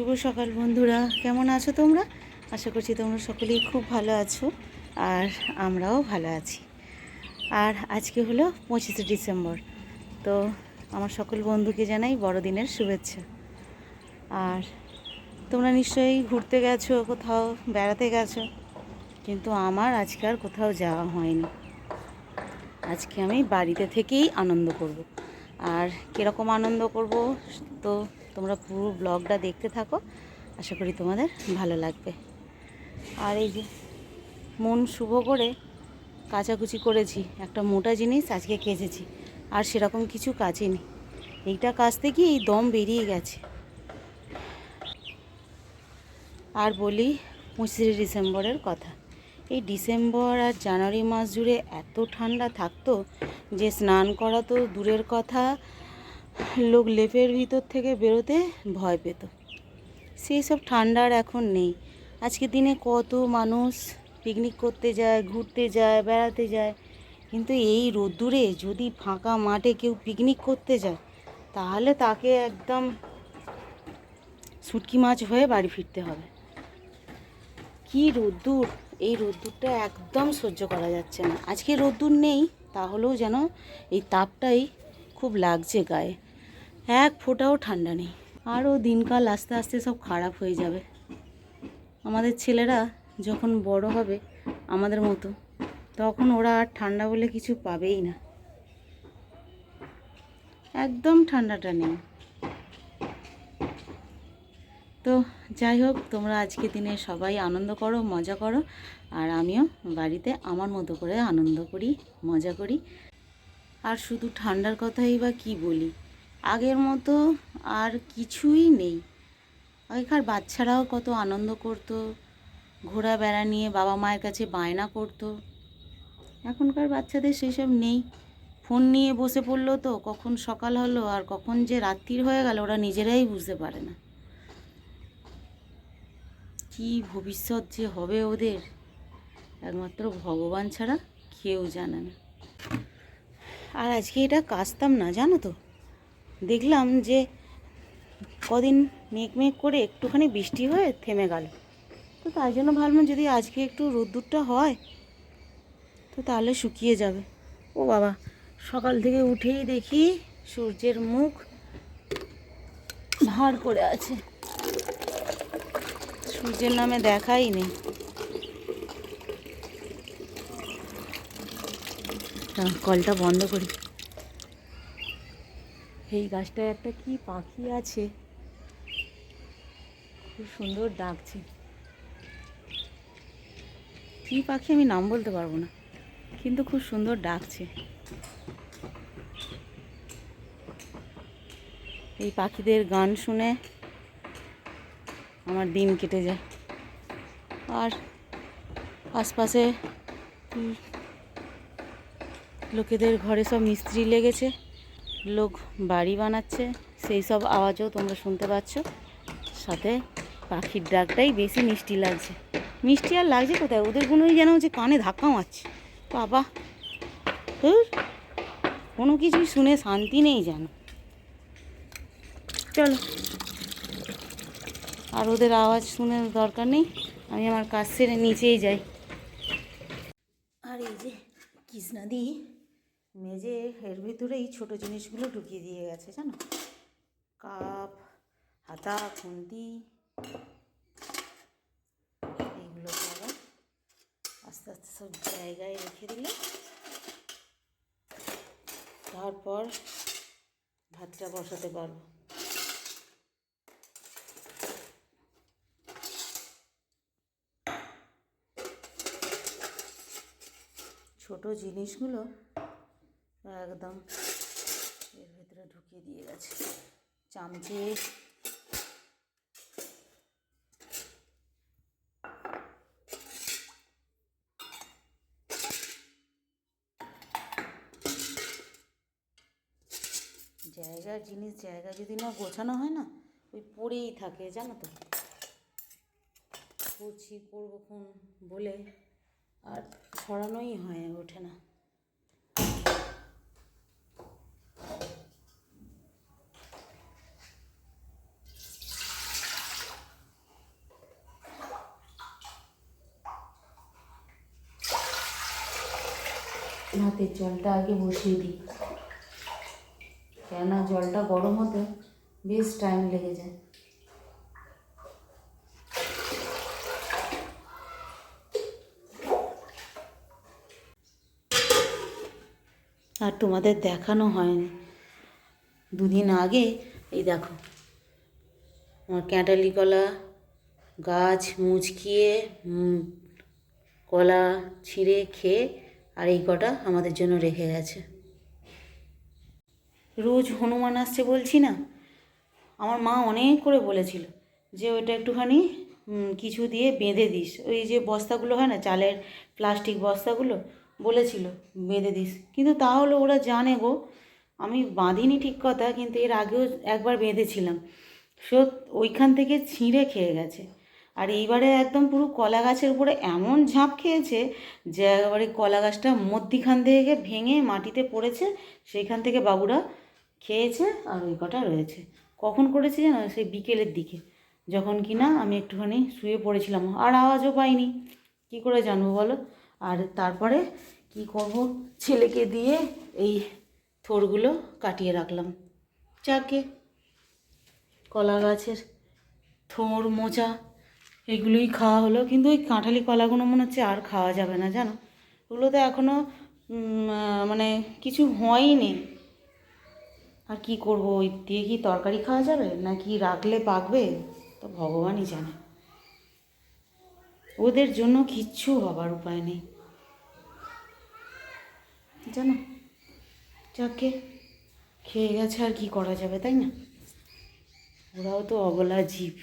শুভ সকাল বন্ধুরা। কেমন আছো তোমরা? আশা করছি তোমরা সকলেই খুব ভালো আছো আর আমরাও ভালো আছি। আর আজকে হলো পঁচিশে ডিসেম্বর। তো আমার সকল বন্ধুকে জানাই বড়দিনের শুভেচ্ছা। আর তোমরা নিশ্চয়ই ঘুরতে গেছো, কোথাও বেড়াতে গেছো, কিন্তু আমার আজকে আর কোথাও যাওয়া হয়নি। আজকে আমি বাড়িতে থেকেই আনন্দ করব। আর কীরকম আনন্দ করব তো তোমরা পুরো ব্লগটা দেখতে থাকো। আশা করি তোমাদের ভালো লাগবে। আর এই যে মন শুভ করে কাচাকুচি করেছি, একটা মোটা জিনিস আজকে কেচেছি, আর সেরকম কিছু কাচিনি। এইটা কাচতে গিয়ে এই দম বেরিয়ে গেছে। আর বলি পঁচিশে ডিসেম্বরের কথা। এই ডিসেম্বর আর জানুয়ারি মাস জুড়ে এত ঠান্ডা থাকতো যে স্নান করা তো দূরের কথা লোক লেপের ভিতর থেকে বেরোতে ভয় পেত। সেই সব ঠান্ডা আর এখন নেই। আজকের দিনে কত মানুষ পিকনিক করতে যায়, ঘুরতে যায়, বেড়াতে যায়। কিন্তু এই রোদ্দুরে যদি ফাঁকা মাঠে কেউ পিকনিক করতে যায়, তাহলে তাকে একদম শুটকি মাছ হয়ে বাড়ি ফিরতে হবে। কি রোদ্দুর! এই রোদ্দুরটা একদম সহ্য করা যাচ্ছে না। আজকে রোদ্দুর নেই, তাহলেও যেন এই তাপটাই খুব লাগছে গায়ে। এক ফোঁটাও ঠান্ডা নেই। আরও দিনকাল আস্তে আস্তে সব খারাপ হয়ে যাবে। আমাদের ছেলেরা যখন বড় হবে আমাদের মতো, তখন ওরা আর ঠান্ডা বলে কিছু পাবেই না। একদম ঠান্ডাটা নেই। তো যাই হোক, তোমরা আজকে দিনে সবাই আনন্দ করো, মজা করো, আর আমিও বাড়িতে আমার মতো করে আনন্দ করি, মজা করি। আর শুধু ঠান্ডার কথাই বা কি বলি? আগের মতো আর কিছুই নেই। আগেকার বাচ্চারাও কত আনন্দ করতো ঘোরা বেড়া নিয়ে বাবা মায়ের কাছে বায়না করতো। এখনকার বাচ্চাদের সেসব নেই। ফোন নিয়ে বসে পড়ল তো, কখন সকাল হলো আর কখন যে রাত্রির হয়ে গেল, ওরা নিজেরাই বুঝতে পারে না। কি ভবিষ্যৎ যে হবে ওদের, একমাত্র ভগবান ছাড়া কেউ জানে না। আর আজকে এটা কাচতাম না, জানো তো। দেখলাম যে কদিন মেঘ মেঘ করে একটুখানি বৃষ্টি হয়ে থেমে গেল। তো তাই জন্য ভাবলাম যদি আজকে একটু রোদ্দুরটা হয়, তো তাহলে শুকিয়ে যাবে। ও বাবা, সকাল থেকে উঠেই দেখি সূর্যের মুখ ভার করে আছে। সূর্যের নামে দেখাই নেই। কলটা বন্ধ করি। এই গাছটায় একটা কি পাখি আছে? খুব সুন্দর ডাকছে। কি পাখি আমি নাম বলতে পারব না, কিন্তু খুব সুন্দর ডাকছে। এই পাখিদের গান শুনে আমার দিন কেটে যায়। আর আশপাশে লোকেদের ঘরে সব মিস্ত্রি লেগেছে লোক বাড়ি বানাচ্ছে সেই সব আওয়াজও তোমরা শুনতে পাচ্ছ। সাথে পাখির ডাকটাই বেশি মিষ্টি লাগছে। মিষ্টি আর লাগছে কোথায়? ওদের গুলোই যেন যে কানে ধাক্কা মারছে। বাবা ধুর, কোনো কিছুই শুনে শান্তি নেই যেন। চলো। আর ওদের আওয়াজ শুনে দরকার নেই আমি আমার কাজ সেরে নিচেই যাই। আর এই যে কৃষ্ণাদি মেজে এর ভিতরে এই ছোটো জিনিসগুলো ঢুকিয়ে দিয়ে গেছে, জানো? কাপ, হাতা, খুন্তি এইগুলোকে আবার আস্তে আস্তে সব জায়গায় রেখে দিলে। তারপর ভাতটা বসাতে পারব। ছোট জিনিসগুলো একদম। এর ভিতরে ঢুকিয়ে দিয়ে গেছে। চামচে। জায়গার জিনিস, জায়গা যদি না গোছানো হয় না, ওই পড়েই থাকে, জানো তো। করছি, করব বলে। আর ছড়ানোই হয়, ওঠে না। ভাতের জলটা আগে বসিয়ে দিই। কেননা জলটা গরম হতে বেশ টাইম লেগে যায়। আর তোমাদের দেখানো হয়নি। দুদিন আগে, এই দেখো, আমার ক্যাঁটালি কলা গাছ মুচকিয়ে কলা ছিঁড়ে খেয়ে আর এই কটা আমাদের জন্য রেখে গেছে। রোজ হনুমান আসছে বলছি না? আমার মা অনেক করে বলেছিল যে ওইটা একটুখানি কিছু দিয়ে বেঁধে দিস। ওই যে বস্তাগুলো হয় না, চালের প্লাস্টিক বস্তাগুলো, বলেছিল বেঁধে দিস। কিন্তু তাহলে ওরা জানে গো, আমি বাঁধিনি ঠিক কথা, কিন্তু এর আগেও একবার বেঁধেছিলাম। সে ওইখান থেকে ছিঁড়ে খেয়ে গেছে। আর এইবারে একদম পুরো কলা গাছের উপরে এমন ঝাঁপ খেয়েছে যে একেবারে কলা গাছটা মধ্যিখান থেকে ভেঙে মাটিতে পড়েছে, সেইখান থেকে বাবুরা খেয়েছে আর ওই কটা রয়েছে। কখন করেছে জানো সেই বিকেলের দিকে, যখন কিনা আমি একটুখানি শুয়ে পড়েছিলাম আর আওয়াজও পাইনি। কি করে জানব বলো? আর তারপরে কি করব? ছেলেকে দিয়ে এই থোরগুলো কাটিয়ে রাখলাম। যাকে কলা গাছের থোর মোচা এগুলোই খাওয়া হলো। কিন্তু ওই কাঁঠালি কলাগুলো মনে হচ্ছে আর খাওয়া যাবে না, জানো? ওগুলো তো এখনও মানে কিছু হয়নি। আর কি করব? ওই দিয়ে কি তরকারি খাওয়া যাবে? নাকি রাখলে পাকবে? তো ভগবানই জানে। ওদের জন্য কিচ্ছু হবার উপায় নেই। জানো? যাকে খেয়ে গেছে আর কি করা যাবে, তাই না? ওরাও তো অবলা জীব।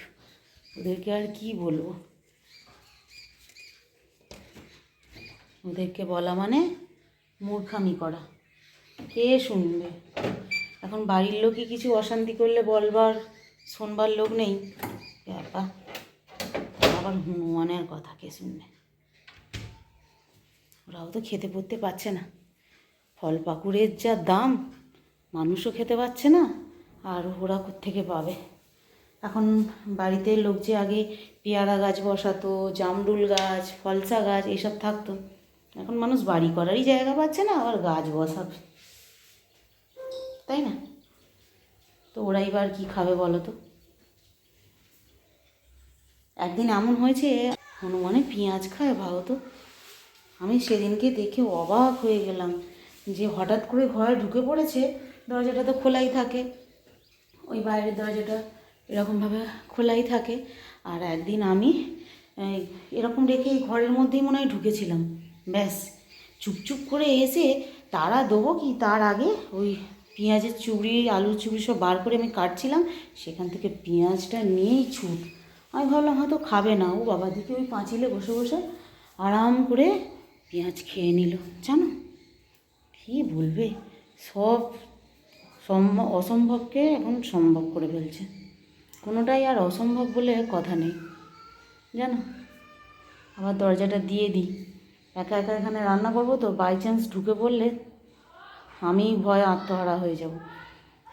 ওদেরকে আর কি বলব? ওদেরকে বলা মানে মূর্খামি করা। কে শুনবে? এখন বাড়ির লোকই কিছু অশান্তি করলে বলবার, শোনবার লোক নেই। ব্যাপার। আবার হনুমানের কথা কে শুনবে? ওরাও তো খেতে পড়তে পারছে না। ফল পাকুড়ের যা দাম, মানুষও খেতে পাচ্ছে না, আর ওরা থেকে পাবে? এখন বাড়িতে লোক যে আগে পেয়ারা গাছ বসাতো, জামরুল গাছ, ফলসা গাছ এইসব থাকতো। এখন মানুষ বাড়ি করারই জায়গা পাচ্ছে না, আবার গাছ বসাবে। তাই না? তো ওরা এবার কী খাবে বলো তো? একদিন এমন হয়েছে, হনুমানে পেঁয়াজ খায় ভালো তো। আমি সেদিনকে দেখে অবাক হয়ে গেলাম যে হঠাৎ করে ঘরে ঢুকে পড়েছে, দরজাটা তো খোলাই থাকে। ওই বাইরের দরজাটা এরকমভাবে খোলাই থাকে। আর একদিন আমি এরকম রেখে ঘরের মধ্যেই মনে হয় ঢুকেছিলাম। ব্যাস, চুপচুপ করে এসে তারা দেবো কি তার আগে ওই পেঁয়াজের চুবড়ি আলুর চুবড়ি সব বার করে আমি কাটছিলাম। সেখান থেকে পেঁয়াজটা নিয়েই ছুট। আমি ভাবলাম, হয়তো খাবে না। ও বাবা দিকে ওই পাঁচিলে বসে বসে আরাম করে পেঁয়াজ খেয়ে নিল। জানো, কী বলবে? সব সম্ভব, অসম্ভবকে এখন সম্ভব করে ফেলছে। কোনোটাই আর অসম্ভব বলে কথা নেই। জানো, আবার দরজাটা দিয়ে দিই। একা একা এখানে রান্না করব তো বাই চান্স ঢুকে পড়লে আমি ভয়ে আত্মহারা হয়ে যাব।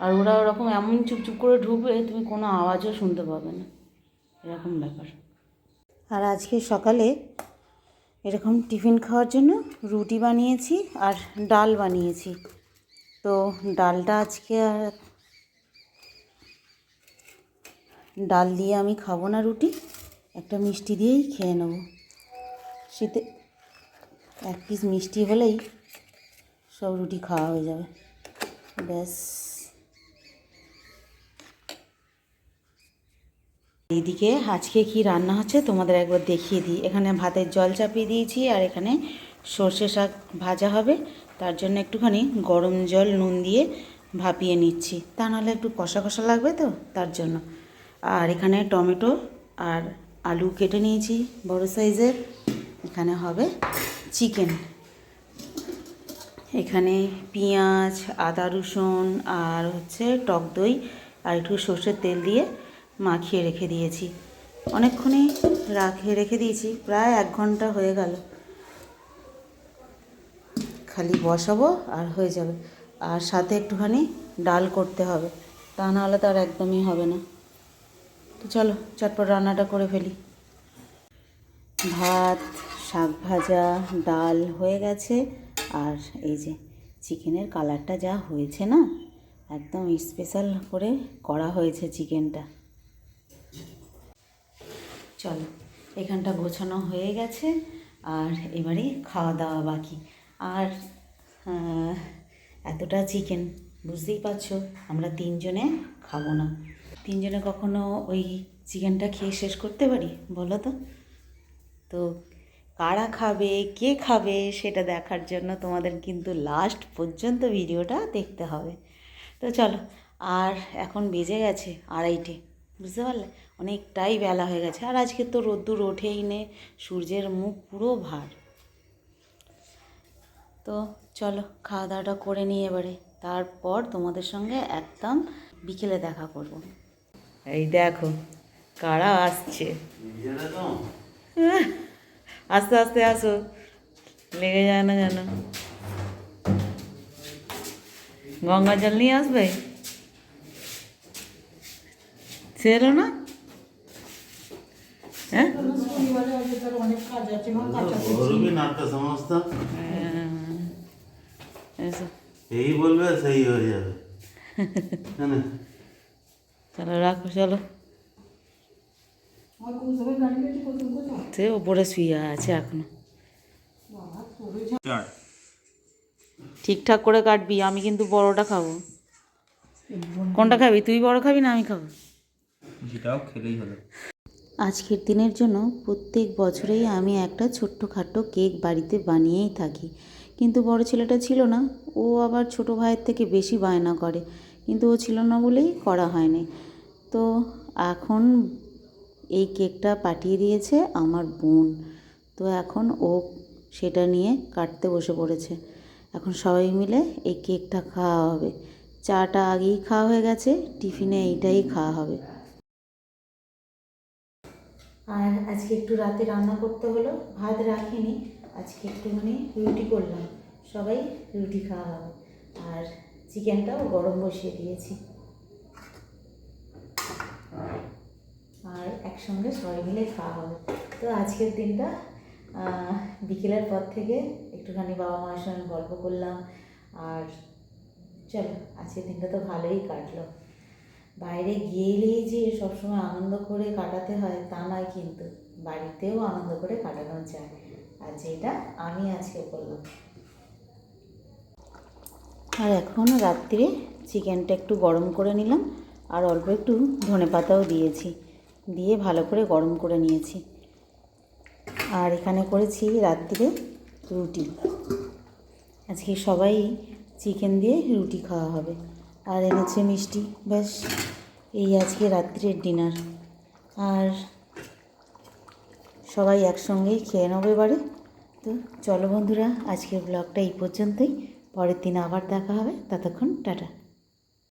আর ওরা ওরকম এমন চুপচুপ করে ঢুকবে, তুমি কোনো আওয়াজও শুনতে পাবে না। এরকম ব্যাপার। আর আজকে সকালে এরকম টিফিন খাওয়ার জন্য রুটি বানিয়েছি আর ডাল বানিয়েছি। তো ডালটা আজকে আর ডাল দিয়ে আমি খাব না রুটি, একটা মিষ্টি দিয়েই খেয়ে নেব। শীতে এক পিস মিষ্টি হলেই সব রুটি খাওয়া হয়ে যাবে। ব্যাস। এইদিকে আজকে কি রান্না হচ্ছে তোমাদের একবার দেখিয়ে দিই। এখানে ভাতের জল চাপিয়ে দিয়েছি আর এখানে সর্ষে শাক ভাজা হবে। তার জন্য একটুখানি গরম জল নুন দিয়ে ভাপিয়ে নিচ্ছি। তা নাহলে একটু কষা কষা লাগবে তো? তার জন্য। আর এখানে টমেটো আর আলু কেটে নিয়েছি বড় সাইজের। এখানে হবে চিকেন। এখানে পেঁয়াজ, আদা, রসুন আর হচ্ছে টক দই আর একটু সর্ষের তেল দিয়ে মাখিয়ে রেখে দিয়েছি। অনেকক্ষণই রাখে, রেখে দিয়েছি। প্রায় এক ঘণ্টা হয়ে গেল। খালি বসাবো আর হয়ে যাবে। আর সাথে একটুখানি ডাল করতে হবে। তা নাহলে তো আর একদমই হবে না। তো চলো, চটপট রান্নাটা করে ফেলি। ভাত, শাক ভাজা, ডাল হয়ে গেছে। আর এই যে চিকেনের কালারটা যা হয়েছে না, একদম স্পেশাল করে করা হয়েছে চিকেনটা। চলো, এখানটা গোছানো হয়ে গেছে। আর এবারে খাওয়া দাওয়া বাকি। আর এতটা চিকেন, বুঝতেই পারছ, আমরা তিনজনে খাব না। তিনজনে কখনো ওই চিকেনটা খেয়ে শেষ করতে পারি? বলো তো। তো কারা খাবে, কে খাবে সেটা দেখার জন্য তোমাদের কিন্তু লাস্ট পর্যন্ত ভিডিওটা দেখতে হবে। তো চলো, আর এখন বেজে গেছে আড়াইটে, বুঝতে পারলে? অনেকটাই বেলা হয়ে গেছে, আর আজকে তো রোদ্দুর ওঠেই নে, সূর্যের মুখ পুরো ভার। তো চলো খাওয়া দাওয়াটা করে নিই এবারে, তারপর তোমাদের সঙ্গে একদম বিকেলে দেখা করব। এই দেখো কারা আসছে? আস্তে আস্তে আসো। লেগে যায় না যেন। গঙ্গা জল নিয়ে আসবে? সে এলো না? হ্যাঁ? হ্যাঁ।, হ্যাঁ এই বলবে সেই হয়ে যাবে। চলো রাখো চলো। সে ওপরে শুয়ে আছে এখনও। ঠিকঠাক করে কাটবি আমি কিন্তু বড়টা খাব। কোনটা খাবি? তুই বড় খাবি না আমি খাব? যেটাও খেলেই হলো আজকের দিনের জন্য প্রত্যেক বছরেই আমি একটা ছোট্টখাটো কেক বাড়িতে বানিয়েই থাকি। কিন্তু বড় ছেলেটা ছিল না ও আবার ছোট ভাইয়ের থেকে বেশি বায়না করে। কিন্তু ও ছিল না বলেই করা হয়নি। তো এখন এই কেকটা পাঠিয়ে দিয়েছে আমার বোন। তো এখন ও সেটা নিয়ে কাটতে বসে পড়েছে। এখন সবাই মিলে এই কেকটা খাওয়া হবে। চাটা আগেই খাওয়া হয়ে গেছে, টিফিনে এইটাই খাওয়া হবে। আর আজকে একটু রাতে রান্না করতে হলো, ভাত রাখিনি, আজকে একটুখানি রুটি করলাম। সবাই রুটি খাওয়া হবে। আর চিকেনটাও গরম বসিয়ে দিয়েছি। আর একসঙ্গে সবাই মিলে খাওয়া হবে। তো আজকের দিনটা বিকেলের পর থেকে একটুখানি বাবা মায়ের সঙ্গে গল্প করলাম। আর চলো, আজকের দিনটা তো ভালোই কাটলো। বাইরে গিয়েলেই যে সবসময় আনন্দ করে কাটাতে হয়, তা নয় কিন্তু। বাড়িতেও আনন্দ করে কাটানো যায়। আর যেটা আমি আজকে করলাম। আর এখন রাত্রে চিকেনটা একটু গরম করে নিলাম, আর অল্প একটু ধনে পাতাও দিয়েছি, দিয়ে ভালো করে গরম করে নিয়েছি। আর এখানে করেছি রাত্রে রুটি। আজকে সবাই চিকেন দিয়ে রুটি খাওয়া হবে। আর এনেছে মিষ্টি, ব্যাস, এই আজকে রাত্রের ডিনার। আর সবাই একসঙ্গেই খেয়ে নেব এবারে। তো চলো বন্ধুরা, আজকের ব্লগটা এই পর্যন্তই। পরের দিন আবার দেখা হবে ততক্ষণ টাটা।